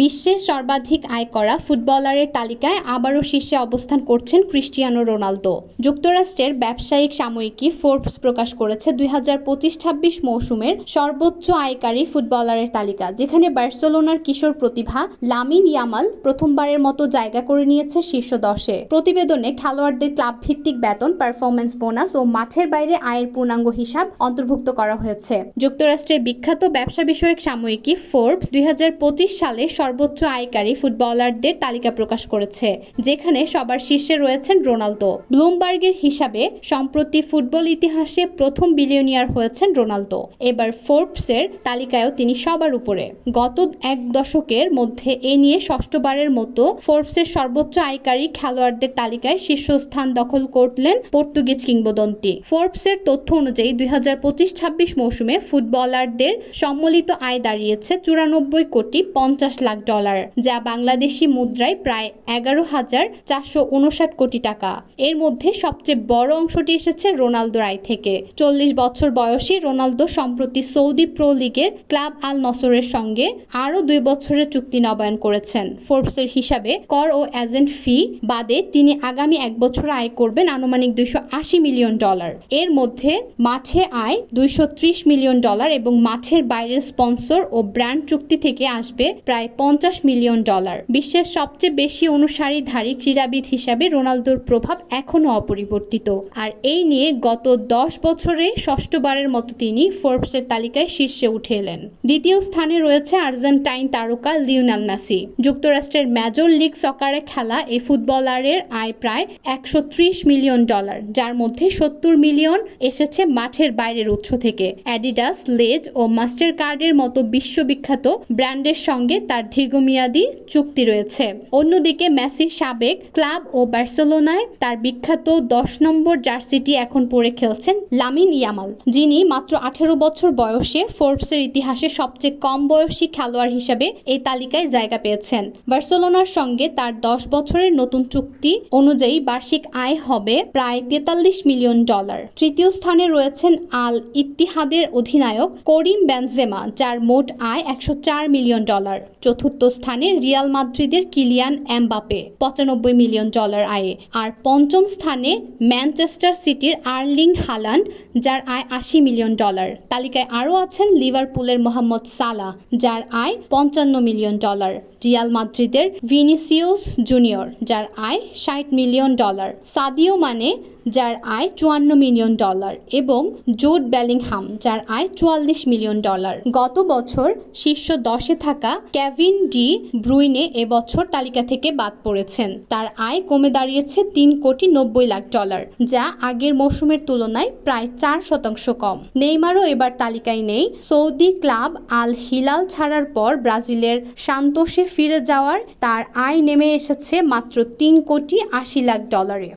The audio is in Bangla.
বিশ্বে সর্বাধিক আয় করা ফুটবলারের তালিকায় আবারও শীর্ষে অবস্থান করছেন ক্রিস্টিয়ানো রোনালদো। যুক্তরাষ্ট্রের ব্যবসায়িক সাময়িকী ফোর্বস প্রকাশ করেছে দুই হাজার পঁচিশ ছাব্বিশ মৌসুমের সর্বোচ্চ আয়কারী ফুটবলারের তালিকা, যেখানে বার্সেলোনার কিশোর প্রতিভা লামিন ইয়ামাল প্রথমবারের মতো জায়গা করে নিয়েছে শীর্ষ দশে। প্রতিবেদনে খেলোয়াড়দের ক্লাব ভিত্তিক বেতন পারফরমেন্স বোনাস ও মাঠের বাইরে আয়ের পূর্ণাঙ্গ হিসাব অন্তর্ভুক্ত করা হয়েছে। যুক্তরাষ্ট্রের বিখ্যাত ব্যবসা বিষয়ক সাময়িকী ফোর্বস দুই হাজার পঁচিশ সালে সর্বোচ্চ আয়কারী ফুটবলারদের তালিকা প্রকাশ করেছে, যেখানে সবার শীর্ষে রয়েছেন রোনালদো। ব্লুমবার্গের হিসাবে, সম্প্রতি ফুটবল ইতিহাসে প্রথম বিলিয়নিয়ার হয়েছেন রোনালদো। এবার ফোর্বসের তালিকায়ও তিনি সবার উপরে। গত এক দশকের মধ্যে এ নিয়ে ষষ্ঠবারের মতো ফোর্বসের সর্বোচ্চ আয়কারী খেলোয়াড়দের তালিকায় শীর্ষস্থান দখল করলেন পর্তুগিজ কিংবদন্তি। ফোর্বসের তথ্য অনুযায়ী দুই হাজার পঁচিশ ছাব্বিশ মৌসুমে ফুটবলারদের সম্মিলিত আয় দাঁড়িয়েছে চুরানব্বই কোটি পঞ্চাশ লাখ ডলার, যা বাংলাদেশি মুদ্রায় প্রায় এগারো হাজার চারশো উনষাট কোটি টাকা। এর মধ্যে সবচেয়ে বড় অংশটি এসেছে রোনালদোর আয় থেকে। চল্লিশ বছর বয়সী রোনালদো সম্প্রতি সৌদি প্রো লিগের ক্লাব আল নসরের সঙ্গে আরও দুই বছরের চুক্তি নবায়ন করেছেন। ফোর্বসের হিসাবে কর ও এজেন্ট ফি বাদে তিনি আগামী এক বছর আয় করবেন আনুমানিক দুইশো আশি মিলিয়ন ডলার। এর মধ্যে মাঠে আয় দুইশো ত্রিশ মিলিয়ন ডলার এবং মাঠের বাইরের স্পন্সর ও ব্র্যান্ড চুক্তি থেকে আসবে প্রায় পঞ্চাশ মিলিয়ন ডলার। বিশ্বের সবচেয়ে বেশি অনুসারীধারী ক্রীড়াবিদ হিসাবে রোনালদোর প্রভাব এখনও অপরিবর্তিত। আর এই নিয়ে গত দশ বছরে ষষ্ঠবারের মতো তিনি ফোর্বসের তালিকায় শীর্ষে উঠে এলেন। দ্বিতীয় স্থানে রয়েছে আর্জেন্টাইন তারকা লিওনাল মেসি। যুক্তরাষ্ট্রের মেজর লিগ সকারে খেলা এই ফুটবলারের আয় প্রায় একশো ত্রিশ মিলিয়ন ডলার, যার মধ্যে সত্তর মিলিয়ন এসেছে মাঠের বাইরের উৎস থেকে। অ্যাডিডাস, লেজ ও মাস্টার কার্ডের মতো বিশ্ববিখ্যাত ব্র্যান্ডের সঙ্গে তার দীর্ঘমেয়াদী চুক্তি রয়েছে। অন্যদিকে মেসির সাবেক ক্লাব ও বার্সেলোনায় তার বিখ্যাত দশ নম্বর জার্সিটি এখন পরে খেলছেন লামিন ইয়ামাল, যিনি মাত্র আঠেরো বছর বয়সে ফোর্বসের ইতিহাসে সবচেয়ে কম বয়সী খেলোয়াড় হিসেবে এই তালিকায় জায়গা পেয়েছেন। বার্সেলোনার সঙ্গে তার দশ বছরের নতুন চুক্তি অনুযায়ী বার্ষিক আয় হবে প্রায় তেতাল্লিশ মিলিয়ন ডলার। তৃতীয় স্থানে রয়েছেন আল ইত্তিহাদের অধিনায়ক করিম বেনজেমা, যার মোট আয় একশো চার মিলিয়ন ডলার। চতুর্থ স্থানে রিয়াল মাদ্রিদের কিলিয়ান এমবাপে পঁচানব্বই মিলিয়ন ডলার আয়ে। আর পঞ্চম স্থানে ম্যানচেস্টার সিটির আর্লিং হালান্ড, যার আয় আশি মিলিয়ন ডলার। তালিকায় আরও আছেন লিভারপুলের মোহাম্মদ সালা যার আয় পঞ্চান্ন মিলিয়ন ডলার। রিয়াল মাদ্রিদের ভিনিসিউস জুনিয়র, যার আয় ষাট মিলিয়ন ডলার। সাদিও মানে যার আয় চুয়ান্ন মিলিয়ন ডলার। এবং জুড বেলিংহাম, যার আয় চুয়াল্লিশ মিলিয়ন ডলার। গত বছর শীর্ষ দশে থাকা ক্যাভিন ডি ব্রুইনে এবছর তালিকা থেকে বাদ পড়েছেন। তার আয় কমে দাঁড়িয়েছে তিন কোটি নব্বই লাখ ডলার, যা আগের মৌসুমের তুলনায় প্রায় চার শতাংশ কম। নেইমারও এবার তালিকায় নেই। সৌদি ক্লাব আল হিলাল ছাড়ার পর ব্রাজিলের সান্তোষে ফিরে যাওয়ার তার আয় নেমে এসেছে মাত্র তিন কোটি আশি লাখ ডলারে।